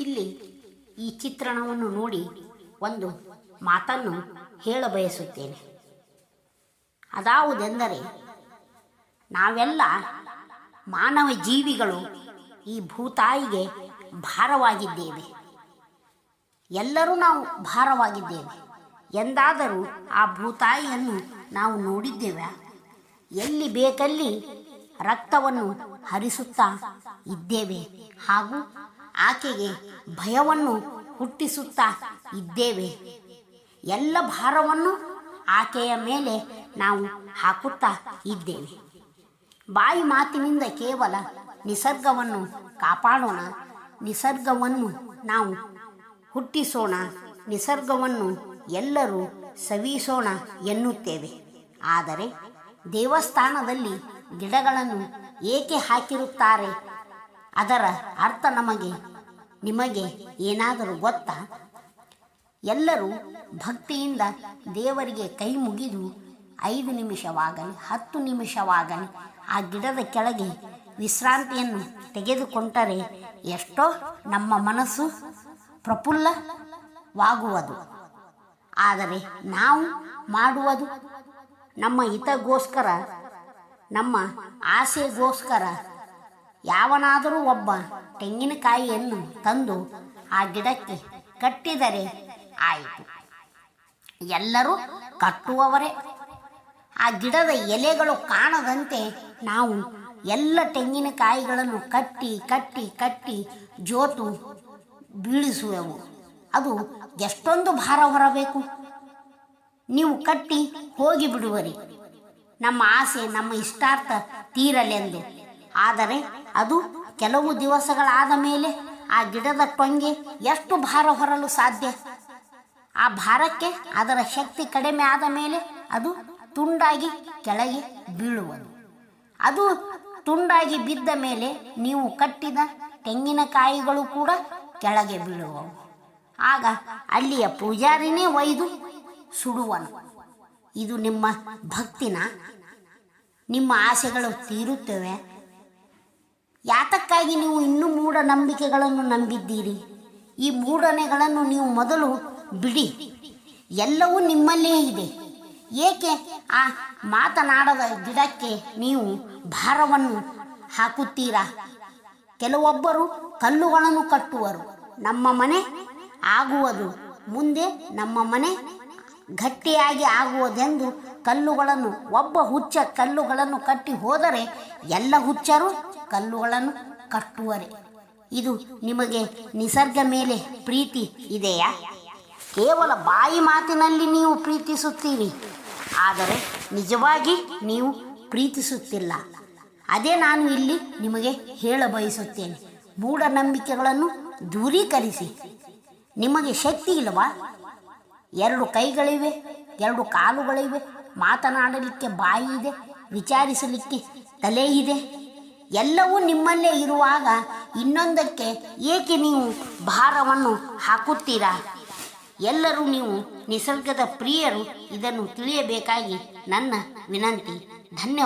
ಇಲ್ಲಿ ಈ ಚಿತ್ರಣವನ್ನು ನೋಡಿ ಒಂದು ಮಾತನ್ನು ಹೇಳ ಬಯಸುತ್ತೇನೆ. ಅದಾವುದೆಂದರೆ ನಾವೆಲ್ಲ ಮಾನವ ಜೀವಿಗಳು ಈ ಭೂತಾಯಿಗೆ ಭಾರವಾಗಿದ್ದೇವೆ. ಎಲ್ಲರೂ ನಾವು ಭಾರವಾಗಿದ್ದೇವೆ. ಎಂದಾದರೂ ಆ ಭೂತಾಯಿಯನ್ನು ನಾವು ನೋಡಿದ್ದೇವೆ. ಎಲ್ಲಿ ಬೇಕಲ್ಲಿ ರಕ್ತವನ್ನು ಹರಿಸುತ್ತಾ ಇದ್ದೇವೆ. ಹಾಗೂ ಆಕೆಗೆ ಭಯವನ್ನು ಹುಟ್ಟಿಸುತ್ತಾ ಇದ್ದೇವೆ. ಎಲ್ಲ ಭಾರವನ್ನು ಆಕೆಯ ಮೇಲೆ ನಾವು ಹಾಕುತ್ತಾ ಇದ್ದೇವೆ. ಬಾಯಿ ಮಾತಿನಿಂದ ಕೇವಲ ನಿಸರ್ಗವನ್ನು ಕಾಪಾಡೋಣ, ನಿಸರ್ಗವನ್ನು ನಾವು ಹುಟ್ಟಿಸೋಣ, ನಿಸರ್ಗವನ್ನು ಎಲ್ಲರೂ ಸವಿಸೋಣ ಎನ್ನುತ್ತೇವೆ. ಆದರೆ ದೇವಸ್ಥಾನದಲ್ಲಿ ಗಿಡಗಳನ್ನು ಏಕೆ ಹಾಕಿರುತ್ತಾರೆ? ಅದರ ಅರ್ಥ ನಮಗೆ ನಿಮಗೆ ಏನಾದರೂ ಗೊತ್ತಾ? ಎಲ್ಲರೂ ಭಕ್ತಿಯಿಂದ ದೇವರಿಗೆ ಕೈ ಮುಗಿದು ಐದು ನಿಮಿಷವಾಗಲಿ, ಹತ್ತು ನಿಮಿಷವಾಗಲಿ ಆ ಗಿಡದ ಕೆಳಗೆ ವಿಶ್ರಾಂತಿಯನ್ನು ತೆಗೆದುಕೊಂಡರೆ ಎಷ್ಟೋ ನಮ್ಮ ಮನಸ್ಸು ಪ್ರಫುಲ್ಲವಾಗುವುದು. ಆದರೆ ನಾವು ಮಾಡುವುದು ನಮ್ಮ ಹಿತಗೋಸ್ಕರ, ನಮ್ಮ ಆಸೆಗೋಸ್ಕರ ಯಾವನಾದರೂ ಒಬ್ಬ ತೆಂಗಿನಕಾಯಿಯನ್ನು ತಂದು ಆ ಗಿಡಕ್ಕೆ ಕಟ್ಟಿದರೆ ಆಯಿತು. ಎಲ್ಲರೂ ಕಟ್ಟುವವರೇ. ಆ ಗಿಡದ ಎಲೆಗಳು ಕಾಣದಂತೆ ನಾವು ಎಲ್ಲ ತೆಂಗಿನಕಾಯಿಗಳನ್ನು ಕಟ್ಟಿ ಕಟ್ಟಿ ಕಟ್ಟಿ ಜೋತು ಬೀಳಿಸುವೆವು. ಅದು ಎಷ್ಟೊಂದು ಭಾರ ಹೊರಬೇಕು. ನೀವು ಕಟ್ಟಿ ಹೋಗಿ ಬಿಡುವರಿ. ನಮ್ಮ ಆಸೆ, ನಮ್ಮ ಇಷ್ಟಾರ್ಥ ತೀರಲೆಂದು. ಆದರೆ ಅದು ಕೆಲವು ದಿವಸಗಳಾದ ಮೇಲೆ ಆ ಗಿಡದ ಟೊಂಗೆ ಎಷ್ಟು ಭಾರ ಹೊರಲು ಸಾಧ್ಯ? ಆ ಭಾರಕ್ಕೆ ಅದರ ಶಕ್ತಿ ಕಡಿಮೆ ಆದ ಮೇಲೆ ಅದು ತುಂಡಾಗಿ ಕೆಳಗೆ ಬೀಳುವುದು. ಅದು ತುಂಡಾಗಿ ಬಿದ್ದ ಮೇಲೆ ನೀವು ಕಟ್ಟಿದ ತೆಂಗಿನಕಾಯಿಗಳು ಕೂಡ ಕೆಳಗೆ ಬೀಳುವವು. ಆಗ ಅಲ್ಲಿಯ ಪೂಜಾರಿನೇ ಒಯ್ದು ಸುಡುವನು. ಇದು ನಿಮ್ಮ ಭಕ್ತಿನ? ನಿಮ್ಮ ಆಸೆಗಳು ತೀರುತ್ತವೆ? ಯಾತಕ್ಕಾಗಿ ನೀವು ಇನ್ನೂ ಮೂಢನಂಬಿಕೆಗಳನ್ನು ನಂಬಿದ್ದೀರಿ. ಈ ಮೂಢನೆಗಳನ್ನು ನೀವು ಮೊದಲು ಬಿಡಿ. ಎಲ್ಲವೂ ನಿಮ್ಮಲ್ಲೇ ಇದೆ. ಏಕೆ? ಆ ಮಾತನಾಡದ ಗಿಡಕ್ಕೆ ನೀವು ಭಾರವನ್ನು ಹಾಕುತ್ತೀರಾ? ಕೆಲವೊಬ್ಬರು ಕಲ್ಲುಗಳನ್ನು ಕಟ್ಟುವರು. ನಮ್ಮ ಮನೆ ಆಗುವುದು. ಮುಂದೆ ನಮ್ಮ ಮನೆ ಗಟ್ಟಿಯಾಗಿ ಆಗುವುದೆಂದು ಕಲ್ಲುಗಳನ್ನು, ಒಬ್ಬ ಹುಚ್ಚ ಕಲ್ಲುಗಳನ್ನು ಕಟ್ಟಿ ಹೋದರೆ ಎಲ್ಲ ಹುಚ್ಚರು ಕಲ್ಲುಗಳನ್ನು ಕಟ್ಟುವರೆ. ಇದು ನಿಮಗೆ ನಿಸರ್ಗ ಮೇಲೆ ಪ್ರೀತಿ ಇದೆಯಾ? ಕೇವಲ ಬಾಯಿ ಮಾತಿನಲ್ಲಿ ನೀವು ಪ್ರೀತಿಸುತ್ತೀರಿ. ಆದರೆ ನಿಜವಾಗಿ ನೀವು ಪ್ರೀತಿಸುತ್ತಿಲ್ಲ. ಅದೇ ನಾನು ಇಲ್ಲಿ ನಿಮಗೆ ಹೇಳ ಬಯಸುತ್ತೇನೆ. ಮೂಢನಂಬಿಕೆಗಳನ್ನು ದೂರೀಕರಿಸಿ. ನಿಮಗೆ ಶಕ್ತಿ ಇಲ್ಲವಾ? ಎರಡು ಕೈಗಳಿವೆ, ಎರಡು ಕಾಲುಗಳಿವೆ, ಮಾತನಾಡಲಿಕ್ಕೆ ಬಾಯಿ ಇದೆ, ವಿಚಾರಿಸಲಿಕ್ಕೆ ತಲೆ ಇದೆ. ಎಲ್ಲವೂ ನಿಮ್ಮಲ್ಲೇ ಇರುವಾಗ ಇನ್ನೊಂದಕ್ಕೆ ಏಕೆ ನೀವು ಭಾರವನ್ನು ಹಾಕುತ್ತೀರಾ? ಎಲ್ಲರೂ ನೀವು ನಿಸರ್ಗದ ಪ್ರಿಯರು, ಇದನ್ನು ತಿಳಿಯಬೇಕಾಗಿ ನನ್ನ ವಿನಂತಿ. ಧನ್ಯವಾದ.